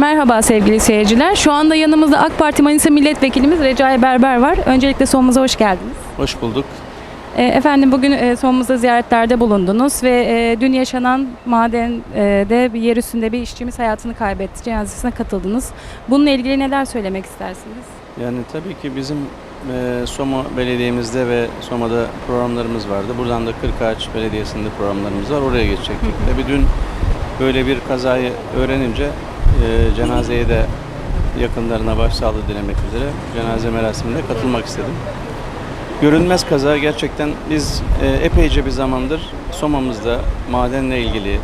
Merhaba sevgili seyirciler. Şu anda yanımızda AK Parti Manisa Milletvekilimiz Recai Berber var. Öncelikle sonumuza hoş geldiniz. Hoş bulduk. E, Efendim bugün e, sonumuzda ziyaretlerde bulundunuz ve e, dün yaşanan madende bir yer üstünde bir işçimiz hayatını kaybetti. Cenazesine katıldınız. Bununla ilgili neler söylemek istersiniz? Yani tabii ki bizim Soma Belediye'mizde ve Soma'da programlarımız vardı. Buradan da Kırkağaç Belediyesi'nde programlarımız var. Oraya geçecektik. Tabii dün böyle bir kazayı öğrenince e, cenazeye de yakınlarına başsağlığı dilemek üzere cenaze merasimine katılmak istedim. Görünmez kaza gerçekten biz e, epeyce bir zamandır Soma'mızda madenle ilgili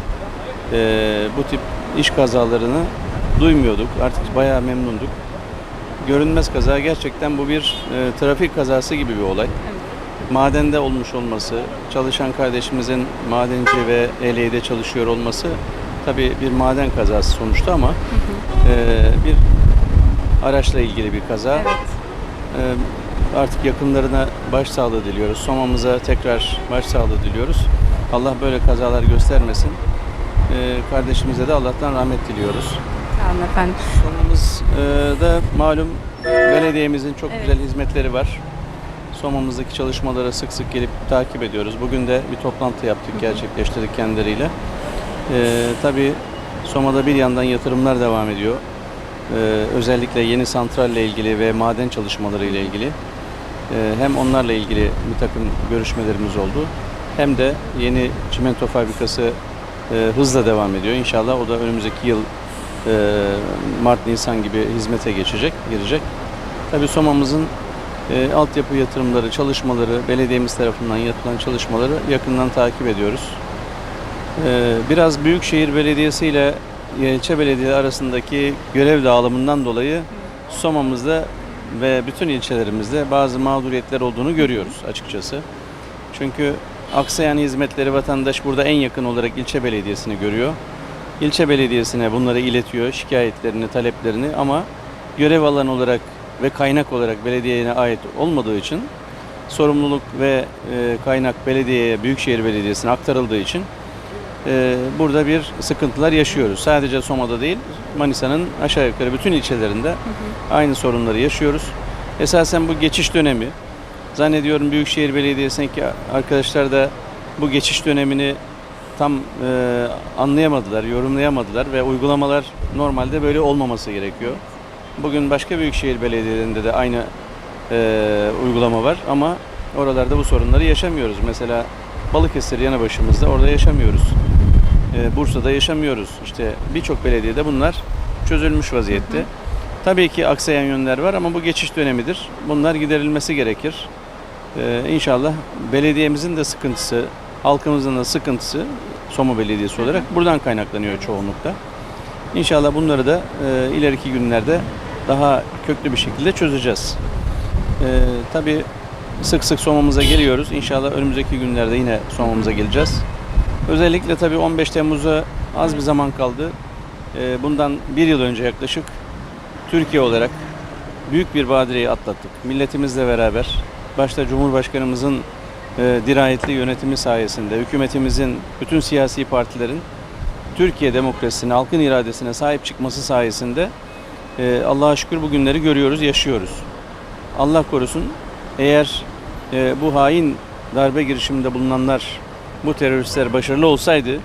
e, bu tip iş kazalarını duymuyorduk. Artık bayağı memnunduk. Görünmez kaza gerçekten bu bir e, trafik kazası gibi bir olay. Madende olmuş olması, çalışan kardeşimizin madenci ve ELE'de çalışıyor olması tabii bir maden kazası sonuçta ama e, bir araçla ilgili bir kaza. Evet. Ee, Artık yakınlarına başsağlığı diliyoruz. Soma'mıza tekrar başsağlığı diliyoruz. Allah böyle kazalar göstermesin. Ee, Kardeşimize de Allah'tan rahmet diliyoruz. Olun efendim. Soma'mız e, da malum belediyemizin çok Evet. güzel hizmetleri var. Soma'mızdaki çalışmalara sık sık gelip takip ediyoruz. Bugün de bir toplantı yaptık, gerçekleştirdik kendileriyle. Ee, tabii Soma'da bir yandan yatırımlar devam ediyor. Ee, özellikle yeni santralle ilgili ve maden çalışmaları ile ilgili ee, hem onlarla ilgili bir takım görüşmelerimiz oldu hem de yeni çimento fabrikası e, hızla devam ediyor. İnşallah o da önümüzdeki yıl e, Mart-Nisan gibi hizmete geçecek, girecek. Tabii Soma'mızın e, altyapı yatırımları, çalışmaları, belediyemiz tarafından yapılan çalışmaları yakından takip ediyoruz. Ee, Biraz Büyükşehir Belediyesi ile ilçe belediye arasındaki görev dağılımından dolayı Soma'mızda ve bütün ilçelerimizde bazı mağduriyetler olduğunu görüyoruz açıkçası. Çünkü aksayan hizmetleri vatandaş burada en yakın olarak ilçe belediyesini görüyor. İlçe belediyesine bunları iletiyor, şikayetlerini, taleplerini ama görev alanı olarak ve kaynak olarak belediyeye ait olmadığı için sorumluluk ve e, kaynak belediyeye, Büyükşehir Belediyesi'ne aktarıldığı için burada bir sıkıntılar yaşıyoruz. Sadece Soma'da değil, Manisa'nın aşağı yukarı bütün ilçelerinde aynı sorunları yaşıyoruz. Esasen bu geçiş dönemi, zannediyorum Büyükşehir Belediyesi'ndeki arkadaşlar da bu geçiş dönemini tam e, anlayamadılar, yorumlayamadılar ve uygulamalar normalde böyle olmaması gerekiyor. Bugün başka büyükşehir belediyelerinde de aynı e, uygulama var ama oralarda bu sorunları yaşamıyoruz. Mesela Balıkesir yanı başımızda orada yaşamıyoruz. E, Bursa'da yaşamıyoruz. İşte birçok belediyede bunlar çözülmüş vaziyette. Tabii ki aksayan yönler var ama bu geçiş dönemidir. Bunlar giderilmesi gerekir. E, inşallah belediyemizin de sıkıntısı, halkımızın da sıkıntısı Soma Belediyesi olarak buradan kaynaklanıyor çoğunlukla. İnşallah bunları da e, ileriki günlerde daha köklü bir şekilde çözeceğiz. E, tabii sık sık Soma'mıza geliyoruz. İnşallah önümüzdeki günlerde yine Soma'mıza geleceğiz. Özellikle tabii 15 Temmuz'a az bir zaman kaldı. E, bundan bir yıl önce yaklaşık Türkiye olarak büyük bir badireyi atlattık. Milletimizle beraber, başta Cumhurbaşkanımızın e, dirayetli yönetimi sayesinde, hükümetimizin, bütün siyasi partilerin Türkiye demokrasisine, halkın iradesine sahip çıkması sayesinde e, Allah'a şükür bu günleri görüyoruz, yaşıyoruz. Allah korusun eğer e, bu hain darbe girişiminde bulunanlar, bu teröristler başarılı olsaydı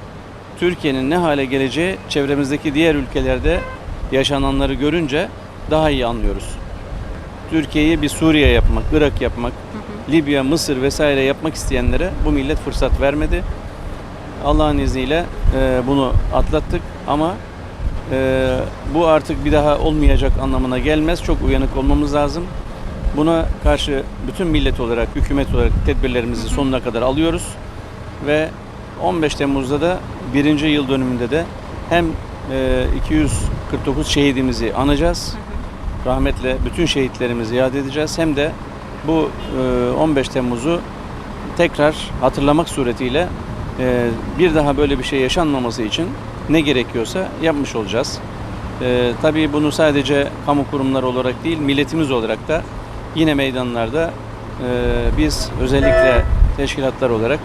Türkiye'nin ne hale geleceği çevremizdeki diğer ülkelerde yaşananları görünce daha iyi anlıyoruz. Türkiye'yi bir Suriye yapmak, Irak yapmak, Libya, Mısır vesaire yapmak isteyenlere bu millet fırsat vermedi. Allah'ın izniyle e, bunu atlattık ama e, bu artık bir daha olmayacak anlamına gelmez. Çok uyanık olmamız lazım. Buna karşı bütün millet olarak, hükümet olarak tedbirlerimizi sonuna kadar alıyoruz. Ve 15 Temmuz'da da birinci yıl dönümünde de hem e, 249 şehidimizi anacağız, rahmetle bütün şehitlerimizi yad edeceğiz. Hem de bu e, 15 Temmuz'u tekrar hatırlamak suretiyle e, bir daha böyle bir şey yaşanmaması için ne gerekiyorsa yapmış olacağız. E, tabii bunu sadece kamu kurumları olarak değil, milletimiz olarak da yine meydanlarda e, biz özellikle teşkilatlar olarak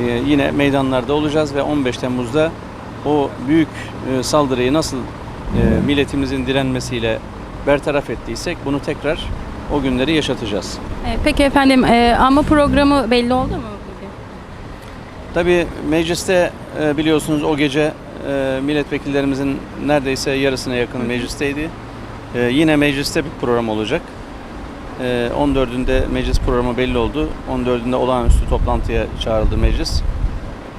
e, yine meydanlarda olacağız ve 15 Temmuz'da o büyük e, saldırıyı nasıl e, milletimizin direnmesiyle bertaraf ettiysek bunu tekrar o günleri yaşatacağız. E, peki efendim e, anma programı belli oldu mu? bugün? Tabii mecliste e, biliyorsunuz o gece e, milletvekillerimizin neredeyse yarısına yakın meclisteydi. E, yine mecliste bir program olacak. E, 14'ünde meclis programı belli oldu. 14'ünde olağanüstü toplantıya çağrıldı meclis.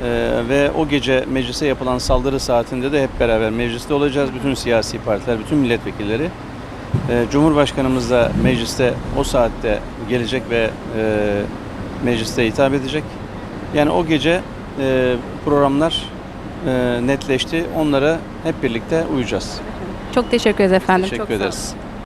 E, ve o gece meclise yapılan saldırı saatinde de hep beraber mecliste olacağız. Bütün siyasi partiler, bütün milletvekilleri. E, Cumhurbaşkanımız da mecliste o saatte gelecek ve e, mecliste hitap edecek. Yani o gece e, programlar e, netleşti. Onlara hep birlikte uyacağız. Çok teşekkür ederiz efendim. Teşekkür Çok ederiz.